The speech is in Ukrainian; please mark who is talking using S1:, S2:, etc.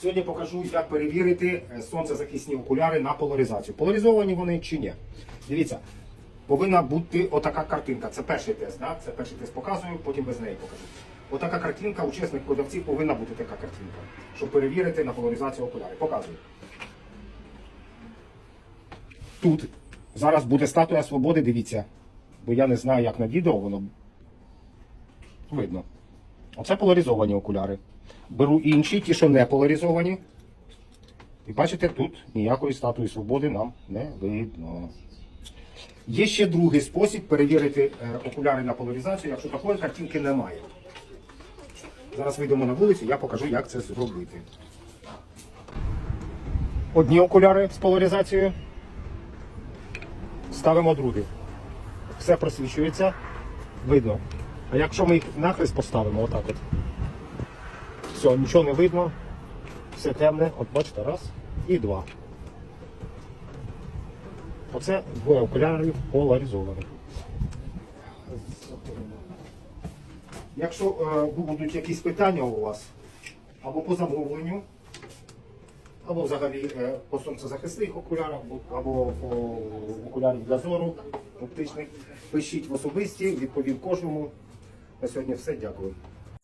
S1: Сьогодні покажу, як перевірити е, сонцезахисні окуляри на поляризацію. Поляризовані вони чи ні. Дивіться, повинна бути отака картинка. Це перший тест. Да? Це перший тест показую, потім без неї покажу. Отака картинка у чесних продавців повинна бути така картинка, щоб перевірити на поляризацію окулярів. Показую. Тут зараз буде статуя свободи, дивіться. Бо я не знаю, як на відео воно видно. Оце поляризовані окуляри. Беру інші, ті, що не поляризовані. І бачите, тут ніякої статуї свободи нам не видно. Є ще другий спосіб перевірити е, окуляри на поляризацію, якщо такої картинки немає. Зараз вийдемо на вулицю, я покажу, як це зробити. Одні окуляри з поляризацією. Ставимо другі. Все просвічується, видно. А якщо ми їх нахрест поставимо, отак от. Все, нічого не видно, все темне. От бачите, раз і два. Оце двоє окулярів поляризованих. Якщо е, будуть якісь питання у вас або по замовленню, або взагалі е, по сонцезахисних окулярах, або- по окулярів для зору оптичних, пишіть в особисті, відповім кожному. На сьогодні все. Дякую.